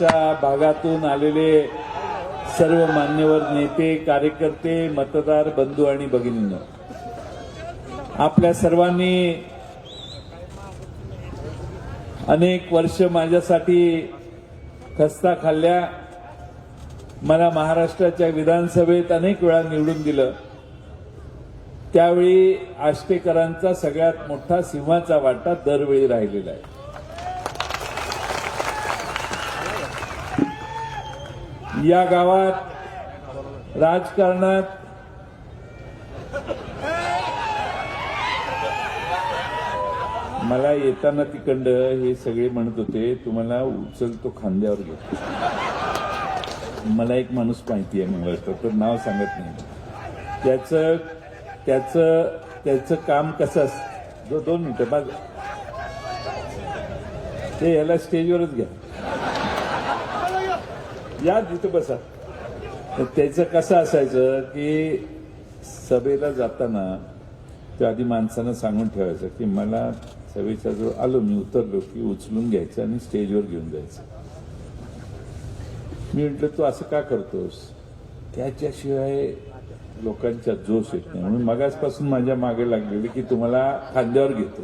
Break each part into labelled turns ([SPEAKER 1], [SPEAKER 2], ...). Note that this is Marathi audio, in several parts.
[SPEAKER 1] भागातून आलेले सर्व मान्यवर नेते कार्यकर्ते मतदार बंधू आणि भगिनींनो आपल्या सर्वांनी अनेक वर्ष माझ्यासाठी खस्ता खाल्ल्या. मला महाराष्ट्राच्या विधानसभेत अनेक वेळा निवडून दिलं. त्यावेळी आष्टेकरांचा सगळ्यात मोठा सिंहाचा वाटा दरवेळी राहिलेला आहे. या गावात राजकारणात मला येताना तिकडं हे सगळे म्हणत होते तुम्हाला उचलतो खांद्यावर घेतो मला एक माणूस माहिती आहे मंगळवार तर नाव सांगत नाही. त्याचं त्याचं त्याचं काम कसं असतं दो दोन मिनिटं बघ ते याला स्टेजवरच घ्या. या तिथं बसा. तर त्याचं कसं असायचं की सभेला जाताना ते आधी माणसानं सांगून ठेवायचं की मला सभेच्या जवळ आलो मी उतरलो की उचलून घ्यायचं आणि स्टेजवर घेऊन जायचं. मी म्हटलं तू असं का करतोस? त्याच्याशिवाय लोकांच्या जोश येत नाही. म्हणून मगाचपासून माझ्या मागे लागलेली की तुम्हाला खांद्यावर घेतो.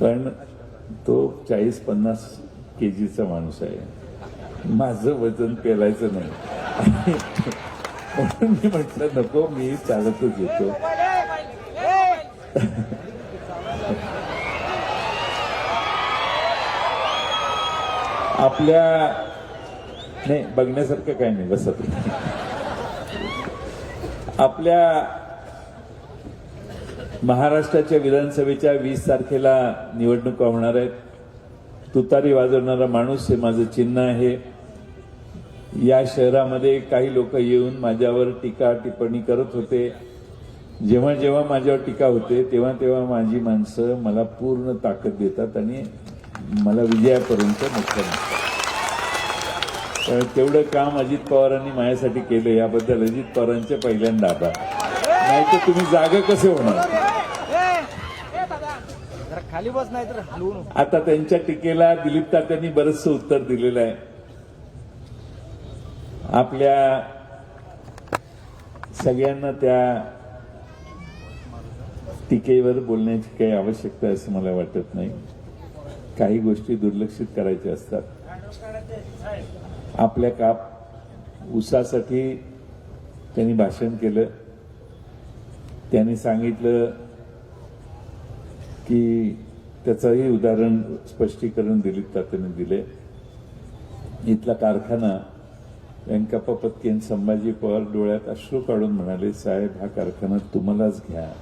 [SPEAKER 1] पण तो चाळीस पन्नास केजीचा माणूस आहे. माझं वजन पेलायचं नाही. म्हणून मी म्हटलं नको मी चालतच येतो. आपल्या नाही बघण्यासारखं काही नाही बसत. आपल्या महाराष्ट्राच्या विधानसभेच्या वीस तारखेला निवडणुका होणार आहेत. तुतारी वाजवणारा माणूस हे माझं चिन्ह आहे. या शहरामध्ये काही लोक येऊन माझ्यावर टीका टिप्पणी करत होते. जेव्हा जेव्हा माझ्यावर टीका होते तेव्हा तेव्हा माझी माणसं मला पूर्ण ताकद देतात आणि मला विजयापर्यंत तर तेवढं काम अजित पवारांनी माझ्यासाठी केलं. याबद्दल अजित पवारांचे पहिल्यांदा आभार. नाही तर तुम्ही जागा कसे होणार? आता त्यांच्या टीकेला दिलीप तात्यांनी बरचसं उत्तर दिलेलं आहे. आपल्या सगळ्यांना त्या टीकेवर बोलण्याची काही आवश्यकता आहे असं मला वाटत नाही. काही गोष्टी दुर्लक्षित करायच्या असतात. आपल्या काप उसासाठी त्यांनी भाषण केलं. त्यांनी सांगितलं की त्याचंही उदाहरण स्पष्टीकरण दिलीप तात्याने दिले इथला कारखाना व्यंकप्पा पत्की आणि संभाजी पवार डोळ्यात अश्रू काढून म्हणाले साहेब हा कारखाना तुम्हालाच घ्या.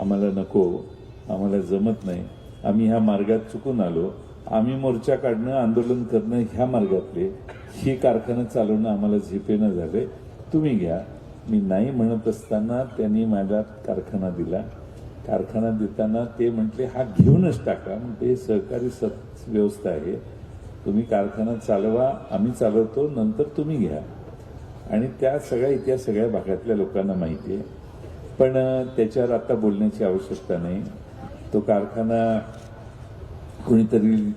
[SPEAKER 1] आम्हाला नको आम्हाला जमत नाही. आम्ही ह्या मार्गात चुकून आलो. आम्ही मोर्चा काढणं आंदोलन करणं ह्या मार्गातले. ही कारखाना चालवणं आम्हाला झेपेनं झाले. तुम्ही घ्या. मी नाही म्हणत असताना त्यांनी माझा कारखाना दिला. कारखाना देताना ते म्हटले हा घेऊनच टाका. म्हणजे हे सहकारी सत व्यवस्था आहे. तुम्ही कारखाना चालवा आम्ही चालवतो नंतर तुम्ही घ्या. आणि त्या सगळ्या इतिहास सगळ्या भागातल्या लोकांना माहिती आहे. पण त्याच्यावर आता बोलण्याची आवश्यकता नाही. तो कारखाना कोणीतरी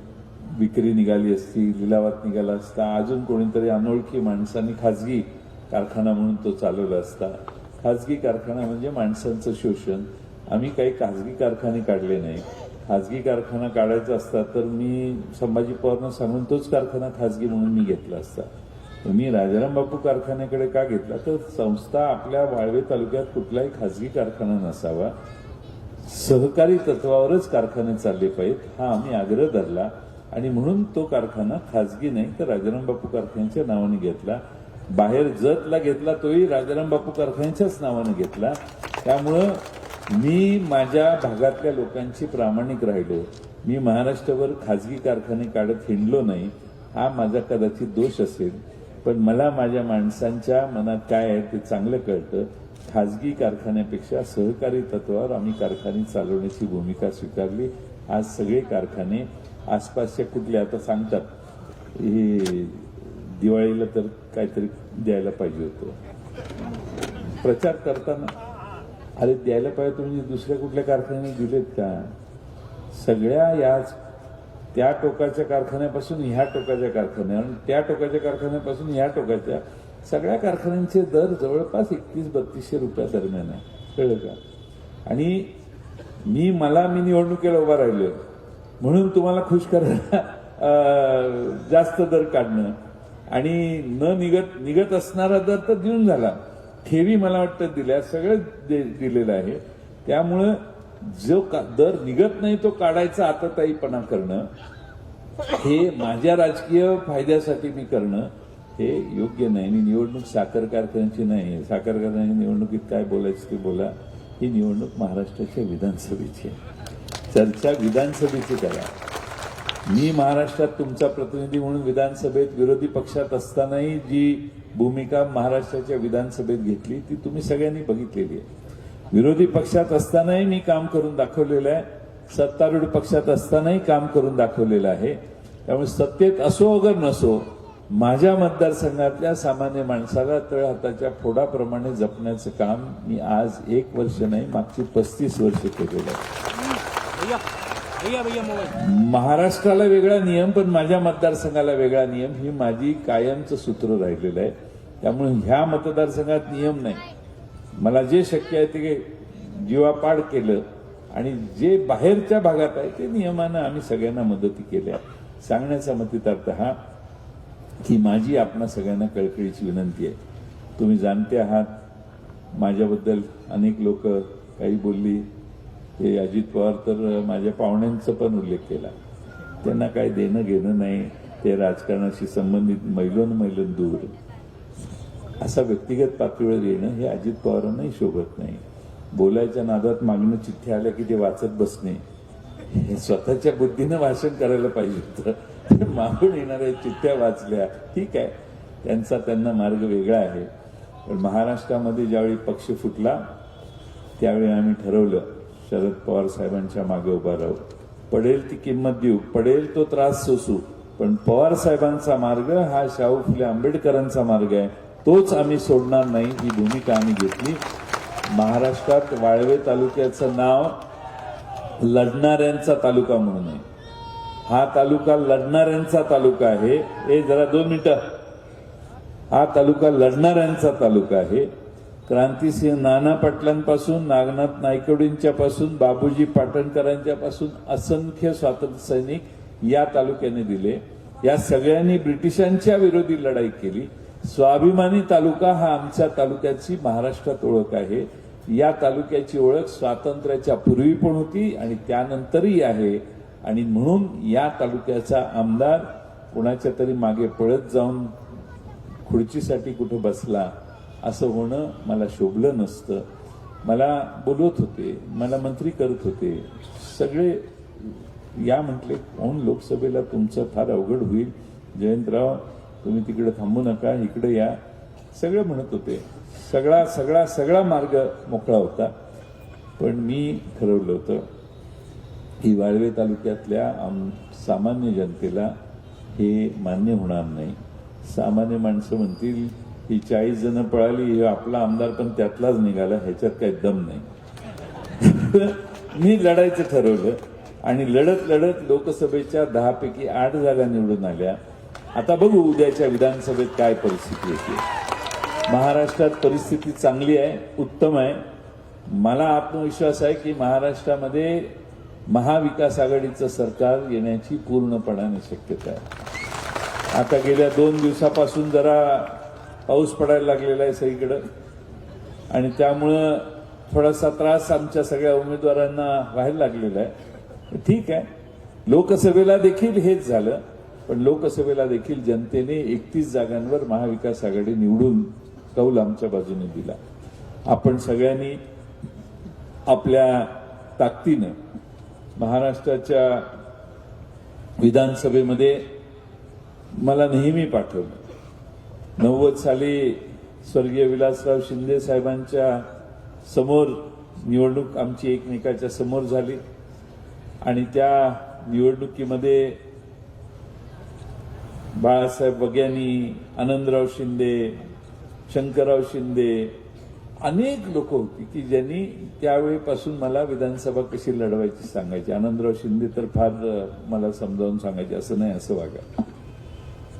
[SPEAKER 1] विक्री निघाली असती लिलावात निघाला असता अजून कोणीतरी अनोळखी माणसांनी खाजगी कारखाना म्हणून तो चालवला असता. खाजगी कारखाना म्हणजे माणसांचं शोषण. आम्ही काही खाजगी कारखाने काढले नाही खाजगी कारखाना काढायचा असता तर मी संभाजी पवारनं सांगून तोच कारखाना खाजगी म्हणून मी घेतला असता. मी राजाराम बापू कारखान्याकडे का घेतला? तर संस्था आपल्या वाळवे तालुक्यात कुठलाही खाजगी कारखाना नसावा सहकारी तत्वावरच कारखाने चालले पाहिजेत हा आम्ही आग्रह धरला आणि म्हणून तो कारखाना खाजगी नाही तर राजाराम बापू कारखान्याच्या नावाने घेतला. बाहेर जतला घेतला तोही राजाराम बापू कारखान्याच्याच नावाने घेतला. त्यामुळं मी माझ्या भागातल्या लोकांची प्रामाणिक राहिलो. मी महाराष्ट्रावर खाजगी कारखाने काढत हिंडलो नाही हा माझा कदाचित दोष असेल. पण मला माझ्या माणसांच्या मनात काय आहे ते चांगलं कळतं. खाजगी कारखान्यापेक्षा सहकारी तत्वावर आम्ही कारखाने चालवण्याची भूमिका स्वीकारली. आज सगळे कारखाने आसपासच्या कुठले आता सांगतात हे दिवाळीला तर काहीतरी द्यायला पाहिजे होतं. प्रचार करताना अरे द्यायला पाहिजे म्हणजे दुसऱ्या कुठल्या कारखान्याने दिलेत का? सगळ्या याच त्या टोकाच्या कारखान्यापासून ह्या टोकाच्या कारखान्या आणि त्या टोकाच्या कारखान्यापासून ह्या टोकाच्या सगळ्या कारखान्यांचे दर जवळपास एकतीस बत्तीसशे रुपया दरम्यान आहे. कळलं का? आणि मी मला मी निवडणुकीला उभा राहिलो म्हणून तुम्हाला खुश करायला जास्त दर काढणं. आणि न निघत निघत असणारा दर तर देऊन झाला. ठेवी मला वाटतं दिल्या सगळं दे- दिलेलं आहे. त्यामुळं जो का- दर निघत नाही तो काढायचा आता ताईपणा करणं हे माझ्या राजकीय फायद्यासाठी मी करणं हे योग्य नाही. आणि निवडणूक साखर कारखान्याची नाही. साखर कारखान्याची निवडणुकीत काय बोलायचं ते बोला. ही निवडणूक महाराष्ट्राच्या विधानसभेची आहे. चर्चा विधानसभेची करा. मी महाराष्ट्रात तुमचा प्रतिनिधी म्हणून विधानसभेत विरोधी पक्षात असतानाही जी भूमिका महाराष्ट्राच्या विधानसभेत घेतली ती तुम्ही सगळ्यांनी बघितलेली आहे. विरोधी पक्षात असतानाही मी काम करून दाखवलेलं आहे. सत्तारूढ पक्षात असतानाही काम करून दाखवलेलं आहे. त्यामुळे सत्तेत असो अगर नसो माझ्या मतदारसंघातल्या सामान्य माणसाला तळहाताच्या फोडाप्रमाणे जपण्याचं काम मी आज एक वर्ष नाही मागची पस्तीस वर्ष केलेलं आहे. महाराष्ट्राला वेगळा नियम पण माझ्या मतदारसंघाला वेगळा नियम. ही माझी कायमचं सूत्र राहिलेलं आहे. त्यामुळे ह्या मतदारसंघात नियम नाही. मला जे शक्य आहे ते जीवापाड केलं आणि जे बाहेरच्या भागात आहे ते नियमानं आम्ही सगळ्यांना मदती केल्या सांगण्याचा मतितार्थ हा की माझी आपणा सगळ्यांना कळकळीची विनंती आहे. तुम्ही जाणते आहात. माझ्याबद्दल अनेक लोक काही बोलली. ते अजित पवार तर माझ्या पाहुण्यांचा पण उल्लेख केला. त्यांना काय देणं घेणं नाही. ते राजकारणाशी संबंधित मैलोन मैलोन दूर. असा व्यक्तिगत पातळीवर येणं हे अजित पवारांनाही शोभत नाही. बोलायच्या नादात मागणं चिठ्ठी आल्या की ते वाचत बसणे. हे स्वतःच्या बुद्धीनं भाषण करायला पाहिजे होतं. ते मागून येणाऱ्या चिठ्ठ्या वाचल्या. ठीक आहे. त्यांचा त्यांना मार्ग वेगळा आहे. पण महाराष्ट्रामध्ये ज्यावेळी पक्ष फुटला त्यावेळी आम्ही ठरवलं शरद पवार साहेबांच्या मागे उभा राहू. पडेल ती किंमत देऊ. पडेल तो त्रास सोसू. पण पवार साहेबांचा मार्ग हा शाहू फुले आंबेडकरांचा मार्ग आहे. तोच आम्ही सोडणार नाही ही भूमिका आम्ही घेतली. महाराष्ट्रात वाळवे तालुक्याचं नाव लढणाऱ्यांचा तालुका म्हणून आहे. हा तालुका लढणाऱ्यांचा तालुका आहे. हे जरा दोन मिनिटं. हा तालुका लढणाऱ्यांचा तालुका आहे. क्रांतीसिंह नाना पाटलांपासून नागनाथ नायकवडींच्या पासून बाबूजी पाटणकरांच्या पासून असंख्य स्वातंत्र्य सैनिक या तालुक्याने दिले. या सगळ्यांनी ब्रिटिशांच्या विरोधी लढाई केली. स्वाभिमानी तालुका हा आमच्या तालुक्याची महाराष्ट्रात ओळख आहे. या तालुक्याची ओळख स्वातंत्र्याच्या पूर्वी पण होती आणि त्यानंतरही आहे. आणि म्हणून या तालुक्याचा आमदार कुणाच्या तरी मागे पळत जाऊन खुर्चीसाठी कुठं बसला असं होणं मला शोभलं नसतं. मला बोलवत होते मला मंत्री करत होते. सगळे या म्हटले कोण लोकसभेला तुमचं फार अवघड होईल? जयंतराव तुम्ही तिकडे थांबू नका इकडे या. सगळे म्हणत होते. सगळा सगळा सगळा मार्ग मोकळा होता. पण मी ठरवलं होतं की वाळवे तालुक्यातल्या आम सामान्य जनतेला हे मान्य होणार नाही. सामान्य माणसं म्हणतील ही चाळीस जण पळाली हे आपला आमदार पण त्यातलाच निघाला ह्याच्यात काही दम नाही. मी लढायचं ठरवलं आणि लढत लढत लोकसभेच्या दहापैकी आठ जागा निवडून आल्या. आता बघू उद्याच्या विधानसभेत काय परिस्थिती येते. महाराष्ट्रात परिस्थिती चांगली आहे उत्तम आहे. मला आत्मविश्वास आहे की महाराष्ट्रामध्ये महाविकास आघाडीचं सरकार येण्याची पूर्णपणाने शक्यता आहे. आता गेल्या दोन दिवसापासून जरा पाऊस पडायला लागलेला आहे सगळीकडं. आणि त्यामुळं थोडासा त्रास आमच्या सगळ्या उमेदवारांना व्हायला लागलेला आहे. ठीक आहे. लोकसभेला देखील हेच झालं. पण लोकसभेला देखील जनतेने एकतीस जागांवर महाविकास आघाडी निवडून कौल आमच्या बाजूने दिला. आपण सगळ्यांनी आपल्या ताकदीनं महाराष्ट्राच्या विधानसभेमध्ये मला नेहमी पाठवलं. नव्वद साली स्वर्गीय विलासराव शिंदे साहेबांच्या समोर निवडणूक आमची एकमेकाच्या समोर झाली. आणि त्या निवडणुकीमध्ये बाळासाहेब बग्यानी आनंदराव शिंदे शंकरराव शिंदे अनेक लोक होती की ज्यांनी त्यावेळेपासून मला विधानसभा कशी लढवायची सांगायची. आनंदराव शिंदे तर फार मला समजावून सांगायचे असं नाही असं वागा.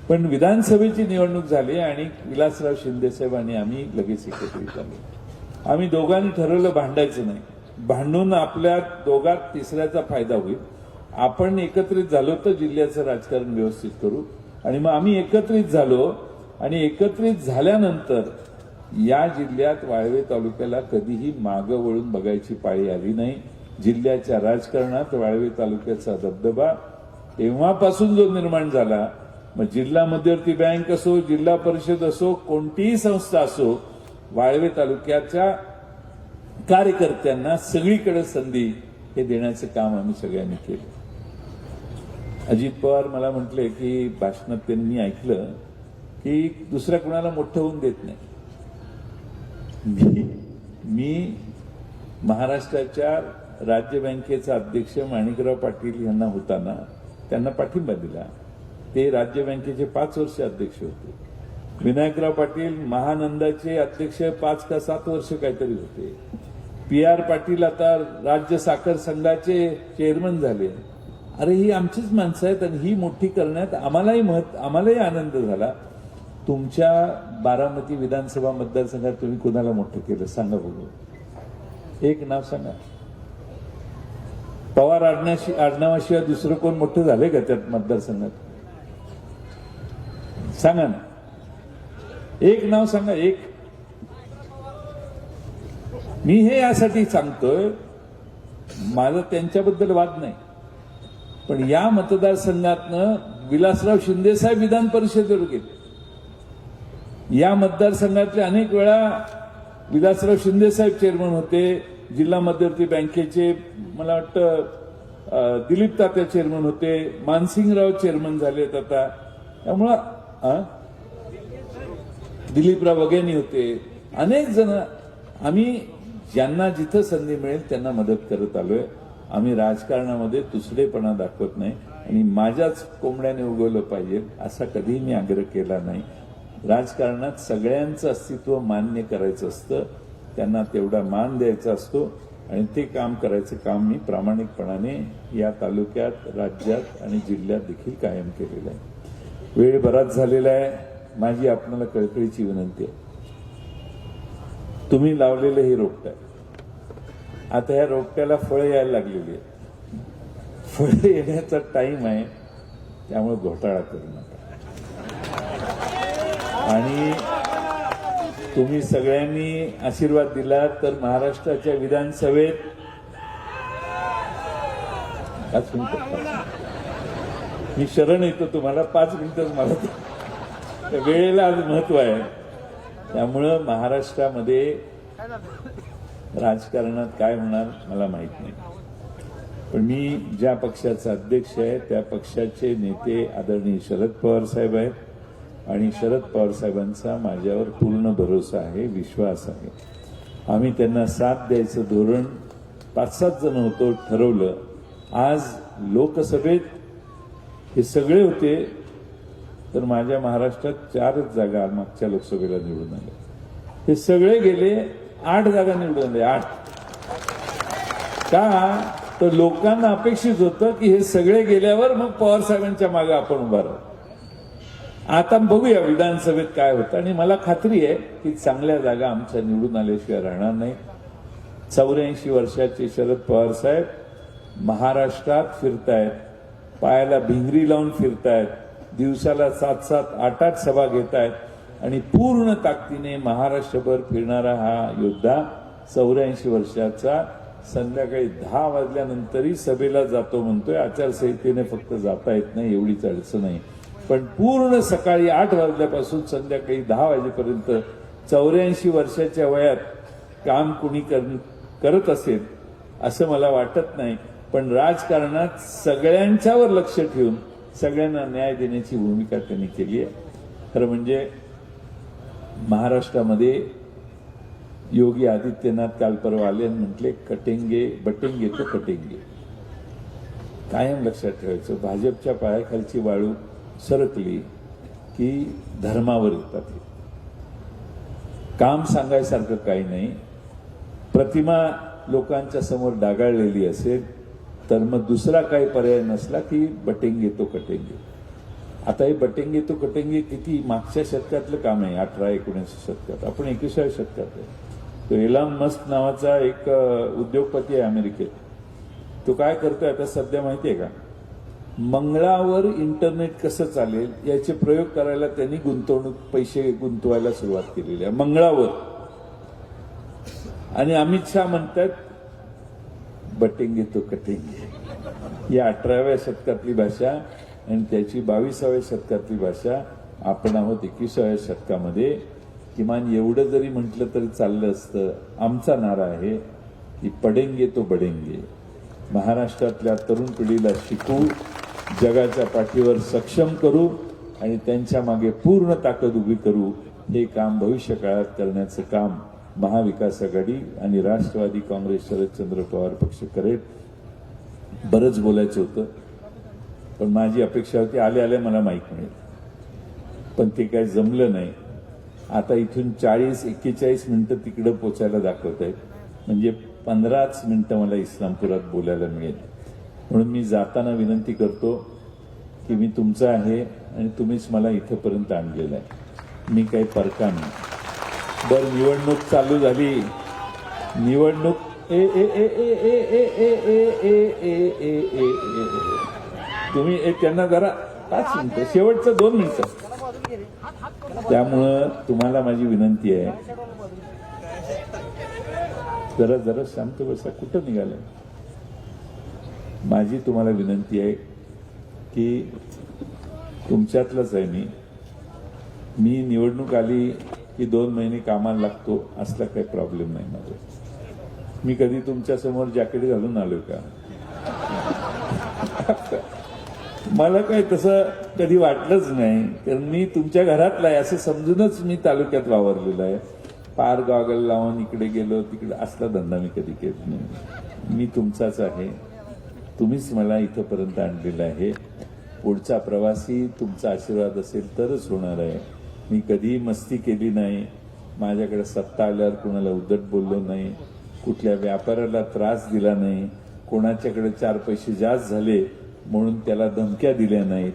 [SPEAKER 1] पण विधानसभेची निवडणूक झाली आणि विलासराव शिंदेसाहेब आणि आम्ही लगेच एकत्रित आलो. आम्ही दोघांनी ठरवलं भांडायचं नाही. भांडून आपल्या दोघात तिसऱ्याचा फायदा होईल. आपण एकत्रित झालो तर जिल्ह्याचं राजकारण व्यवस्थित करू. आणि मग आम्ही एकत्रित झालो आणि एकत्रित झाल्यानंतर या जिल्ह्यात वाळवे तालुक्याला कधीही मागं वळून बघायची पाळी आली नाही. जिल्ह्याच्या राजकारणात वाळवे तालुक्याचा दबदबा तेव्हापासून जो निर्माण झाला मग जिल्हा मध्यवर्ती बँक असो जिल्हा परिषद असो कोणतीही संस्था असो वाळवे तालुक्याच्या कार्यकर्त्यांना सगळीकडे संधी हे देण्याचं काम आम्ही सगळ्यांनी केलं. अजित पवार मला म्हटले की भाषणात त्यांनी ऐकलं की दुसऱ्या कुणाला मोठं होऊन देत नाही. मी मी महाराष्ट्राच्या राज्य बँकेचा अध्यक्ष माणिकराव पाटील यांना होताना त्यांना पाठिंबा दिला. ते राज्य बँकेचे पाच वर्ष अध्यक्ष होते. विनायकराव पाटील महानंदाचे अध्यक्ष पाच का सात वर्ष काहीतरी होते. पी आर पाटील आता राज्य साखर संघाचे चेअरमन झाले. अरे ही आमचीच माणसं आहेत आणि ही मोठी करण्यात आम्हालाही महत् आम्हालाही आनंद झाला. तुमच्या बारामती विधानसभा मतदारसंघात तुम्ही कुणाला मोठं केलं? सांगा बघू. एक नाव सांगा. पवार आडण्याशी आडनावाशिवाय दुसरं कोण मोठं झाले का त्यात मतदारसंघात? सांगा ना. एक नाव सांगा एक. मी हे यासाठी सांगतोय माझा त्यांच्याबद्दल वाद नाही. पण या मतदारसंघातनं विलासराव शिंदेसाहेब विधान परिषदेवर गेले. या मतदारसंघातले अनेक वेळा विलासराव शिंदेसाहेब चेअरमन होते जिल्हा मध्यवर्ती बँकेचे मला वाटतं दिलीप तात्या चेअरमन होते मानसिंगराव चेअरमन झालेत आता. त्यामुळं दिलीपराव वगैरे होते अनेक जण आम्ही ज्यांना जिथं संधी मिळेल त्यांना मदत करत आलोय आम्ही राजकारणामध्ये दुसरेपणा दाखवत नाही आणि माझ्याच कोंबड्याने उगवलं पाहिजे असा कधीही मी आग्रह केला नाही राजकारणात सगळ्यांचं अस्तित्व मान्य करायचं असतं त्यांना तेवढा मान द्यायचा असतो आणि ते काम करायचं काम मी प्रामाणिकपणाने या तालुक्यात राज्यात आणि जिल्ह्यात देखील कायम केलेलं आहे वेळ बराच झालेला आहे. माझी आपणाला कळकळीची विनंती आहे. तुम्ही लावलेलं हे रोपट आहे. आता ह्या रोपट्याला फळं यायला लागलेली आहेत. फळं येण्याचा टाइम आहे. त्यामुळे घोटाळा करू नका. आणि तुम्ही सगळ्यांनी आशीर्वाद दिला तर महाराष्ट्राच्या विधानसभेत मी शरण येतो तुम्हाला पाच मिनिटच मला त्या वेळेला आज महत्त्व आहे. त्यामुळं महाराष्ट्रामध्ये राजकारणात काय होणार मला माहीत नाही. पण मी ज्या पक्षाचा अध्यक्ष आहे त्या पक्षाचे नेते आदरणीय शरद पवार साहेब आहेत. आणि शरद पवार साहेबांचा माझ्यावर पूर्ण भरोसा आहे विश्वास आहे. आम्ही त्यांना साथ द्यायचं धोरण पाच सात जण होतो ठरवलं. आज लोकसभेत हे सगळे होते तर माझ्या महाराष्ट्रात चारच जागा मागच्या लोकसभेला निवडून आल्या. हे सगळे गेले आठ जागा निवडून आले आठ. का? तर लोकांना अपेक्षित होतं की हे सगळे गेल्यावर मग पवार साहेबांच्या मागे आपण उभा राहू. आता बघूया विधानसभेत काय होतं. आणि मला खात्री आहे की चांगल्या जागा आमच्या निवडून आल्याशिवाय राहणार नाही. चौऱ्याऐंशी वर्षाचे शरद पवार साहेब महाराष्ट्रात फिरतायत. पायाला भिंगरी लावून फिरतायत दिवसाला सात सात आठ आठ सभा घेत आहेत आणि पूर्ण ताकदीने महाराष्ट्रभर फिरणारा हा योद्धा चौऱ्याऐंशी वर्षाचा संध्याकाळी दहा वाजल्यानंतरही सभेला जातो म्हणतोय. आचारसंहितेने फक्त जाता येत नाही एवढीच अडचण नाही पण पूर्ण सकाळी आठ वाजल्यापासून संध्याकाळी दहा वाजेपर्यंत चौऱ्याऐंशी वर्षाच्या वयात काम कुणी कर- करत असेल असं मला वाटत नाही. पण राजकारणात सगळ्यांच्यावर लक्ष ठेवून सगळ्यांना न्याय देण्याची भूमिका त्यांनी केली आहे. खरं म्हणजे महाराष्ट्रामध्ये योगी आदित्यनाथ काल परवा आले आणि म्हटले कटेंगे बटेंगे तो कटेंगे. कायम लक्षात ठेवायचं. भाजपच्या पायाखालची वाळू सरकली की धर्मावर येतात हे. काम सांगायसारखं काही नाही. प्रतिमा लोकांच्या समोर डागाळलेली असेल तर मग दुसरा काही पर्याय नसला की बटेंगे तो कटेंगे. आता हे बटेंगे तो कटेंगे किती? मागच्या शतकातलं काम आहे अठरा एकोणीसशे शतकात. आपण एकविसाव्या शतकात आहे. तो एलाम मस्क नावाचा एक उद्योगपती आहे अमेरिकेत. तो काय करतोय आता सध्या माहिती आहे का? मंगळावर इंटरनेट कसं चालेल याचे प्रयोग करायला त्यांनी गुंतवणूक पैसे गुंतवायला सुरुवात केलेली आहे. मंगळावर. आणि अमित शहा म्हणतात बटेंगे तो कटेंगे. या अठराव्या शतकातली भाषा आणि त्याची बावीसाव्या शतकातली भाषा आपण आहोत एकविसाव्या शतकामध्ये. किमान एवढं जरी म्हटलं तरी चाललं असतं. आमचा नारा आहे की पडेंगे तो बडेंगे. महाराष्ट्रातल्या तरुण पिढीला शिकू जगाच्या पाठीवर सक्षम करू आणि त्यांच्या मागे पूर्ण ताकद उभी करू हे काम भविष्य काळात करण्याचं काम महाविकास आघाडी आणि राष्ट्रवादी काँग्रेस शरदचंद्र पवार पक्ष करेल. बरंच बोलायचं होतं. पण माझी अपेक्षा होती आले आले मला माहीत मिळेल पण ते काही जमलं नाही. आता इथून चाळीस एक्केचाळीस मिनटं तिकडं पोचायला दाखवत आहेत. म्हणजे पंधराच मिनटं मला इस्लामपुरात बोलायला मिळेल. म्हणून मी जाताना विनंती करतो की मी तुमचा आहे आणि तुम्हीच मला इथंपर्यंत आणलेलं आहे. मी काही परका नाही. बर निवडणूक चालू झाली निवडणूक ए ए ए ए ए ए ए ए ए ए ए ए ए तुम्ही ए त्यांना जरा पाच मिनिटं शेवटचं दोन मिनिटं त्यामुळं तुम्हाला माझी विनंती आहे जरा जरा शांत बसा कुठं निघालं माझी तुम्हाला विनंती आहे की तुमच्यातलंच आहे मी मी निवडणूक आली की दोन महिने कामाला लागतो असला काही प्रॉब्लेम नाही माझा मी कधी तुमच्यासमोर जॅकेट घालून आलो का? मला काय तसं कधी वाटलंच नाही कारण मी तुमच्या घरातला आहे असं समजूनच मी तालुक्यात वावरलेलो आहे. पार गॉगल लावून इकडे गेलो तिकडे असला धंदा मी कधी केला नाही. मी तुमचाच आहे. तुम्हीच मला इथंपर्यंत आणलेलं आहे. पुढचा प्रवासी तुमचा आशीर्वाद असेल तरच होणार आहे. मी कधीही मस्ती केली नाही. माझ्याकडे सत्ता आल्यावर कुणाला उद्धट बोललो नाही. कुठल्या व्यापाऱ्याला त्रास दिला नाही. कोणाच्याकडे चार पैसे जास्त झाले म्हणून त्याला धमक्या दिल्या नाहीत.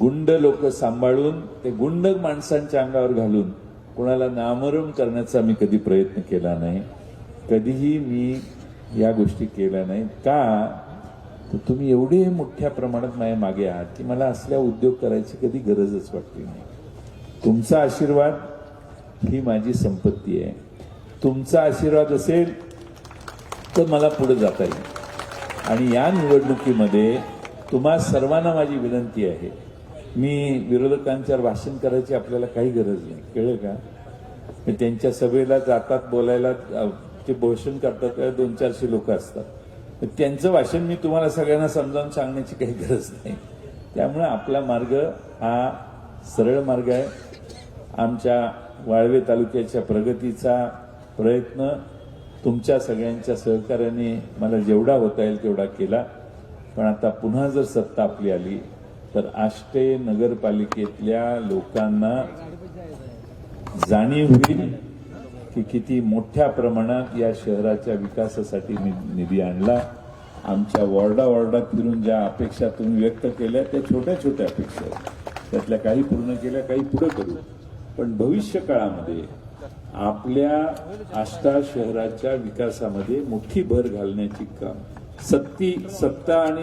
[SPEAKER 1] गुंड लोक सांभाळून ते गुंड माणसांच्या अंगावर घालून कोणाला नामरम करण्याचा मी कधी प्रयत्न केला नाही. कधीही मी या गोष्टी केल्या नाहीत. का? तुम्ही एवढे मोठ्या प्रमाणात माझ्या मागे आहात की मला असल्या उद्योग करायची कधी गरजच वाटली नाही. तुमचा आशीर्वाद ही माझी संपत्ती आहे. तुमचा आशीर्वाद असेल तर मला पुढे जाता येईल. आणि या निवडणुकीमध्ये तुम्हा सर्वांना माझी विनंती आहे. मी विरोधकांच्यावर भाषण करायची आपल्याला काही गरज नाही. कळलं का? मी त्यांच्या सभेला जातात बोलायला ते भाषण करतात त्या दोन चारशे लोक असतात. त्यांचं भाषण मी तुम्हाला सगळ्यांना समजावून सांगण्याची काही गरज नाही. त्यामुळे आपला मार्ग हा सरळ मार्ग आहे. आमच्या वाळवे तालुक्याच्या प्रगतीचा प्रयत्न तुमच्या सगळ्यांच्या सहकार्याने मला जेवढा होता येईल तेवढा केला. पण आता पुन्हा जर सत्ता आपली आली तर आष्टे नगरपालिकेतल्या लोकांना जाणीव होईल की किती मोठ्या प्रमाणात या शहराच्या विकासासाठी नि- निधी आणला. आमच्या वॉर्डा वॉर्डात फिरून ज्या अपेक्षा तुम्ही व्यक्त केल्या त्या छोट्या छोट्या अपेक्षा आहेत. त्यातल्या काही पूर्ण केल्या काही पुढे करू. पण भविष्य काळामध्ये आपल्या आष्टा शहराच्या विकासामध्ये मोठी भर घालण्याची काम सत्ती सत्ता आणि